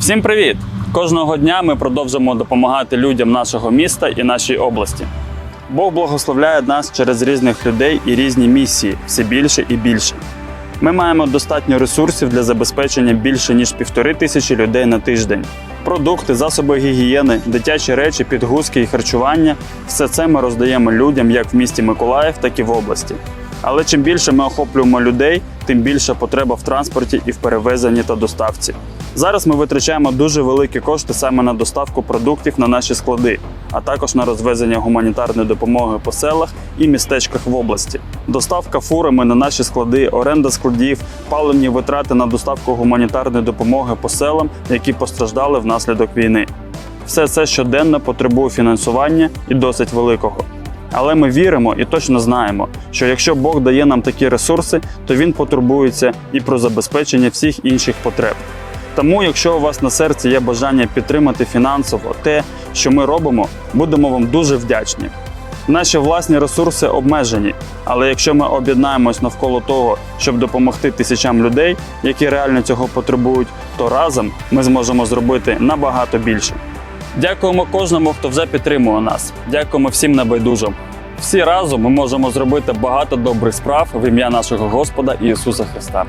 Всім привіт! Кожного дня ми продовжимо допомагати людям нашого міста і нашій області. Бог благословляє нас через різних людей і різні місії все більше і більше. Ми маємо достатньо ресурсів для забезпечення більше ніж півтори тисячі людей на тиждень. Продукти, засоби гігієни, дитячі речі, підгузки і харчування все це ми роздаємо людям як в місті Миколаїв, так і в області. Але чим більше ми охоплюємо людей, тим більша потреба в транспорті і в перевезенні та доставці. Зараз ми витрачаємо дуже великі кошти саме на доставку продуктів на наші склади, а також на розвезення гуманітарної допомоги по селах і містечках в області. Доставка фурами на наші склади, оренда складів, паливні витрати на доставку гуманітарної допомоги по селам, які постраждали внаслідок війни. Все це щоденно потребує фінансування і досить великого. Але ми віримо і точно знаємо, що якщо Бог дає нам такі ресурси, то він потурбується і про забезпечення всіх інших потреб. Тому, якщо у вас на серці є бажання підтримати фінансово те, що ми робимо, будемо вам дуже вдячні. Наші власні ресурси обмежені, але якщо ми об'єднаємось навколо того, щоб допомогти тисячам людей, які реально цього потребують, то разом ми зможемо зробити набагато більше. Дякуємо кожному, хто вже підтримує нас. Дякуємо всім небайдужим. Всі разом ми можемо зробити багато добрих справ в ім'я нашого Господа Ісуса Христа.